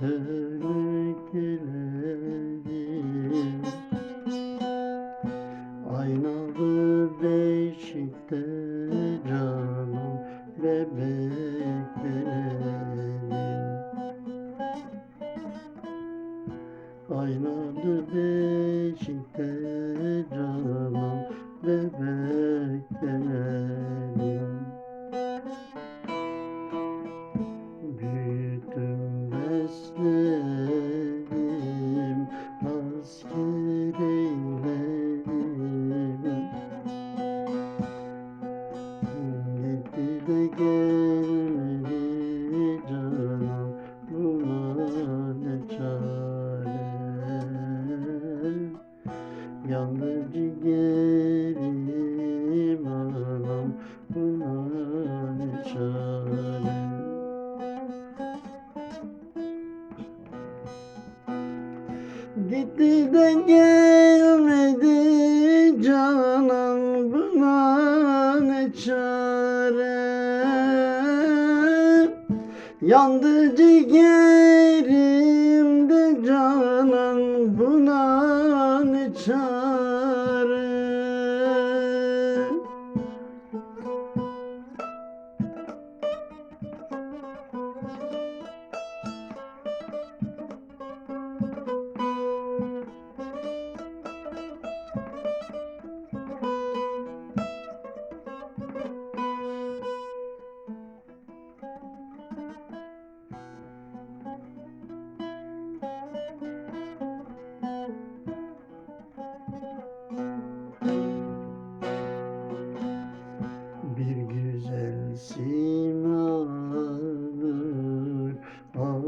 terkiledi Aynalı değişikte canım bebek benim Aynalı değişikte canım bebek benim Ciğerim anam buna çare Gitti de gelmedi canan buna ne çare? Yandı ciğerimde canan buna ne çare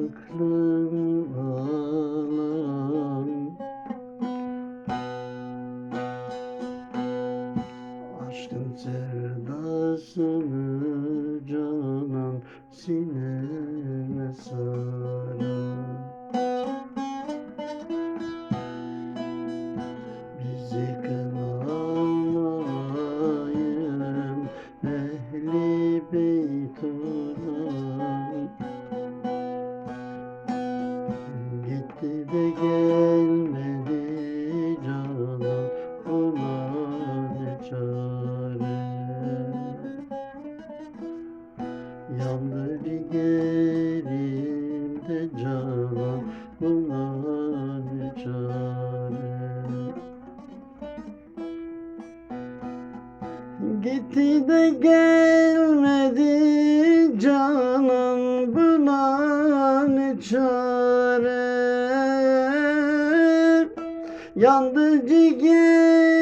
aklım alan canan sineme Yandı ciğerimde canan buna ne çare. Gitti de gelmedi canan buna ne çare. Yandı ciğerimde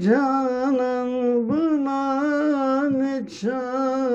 canan buna ne çare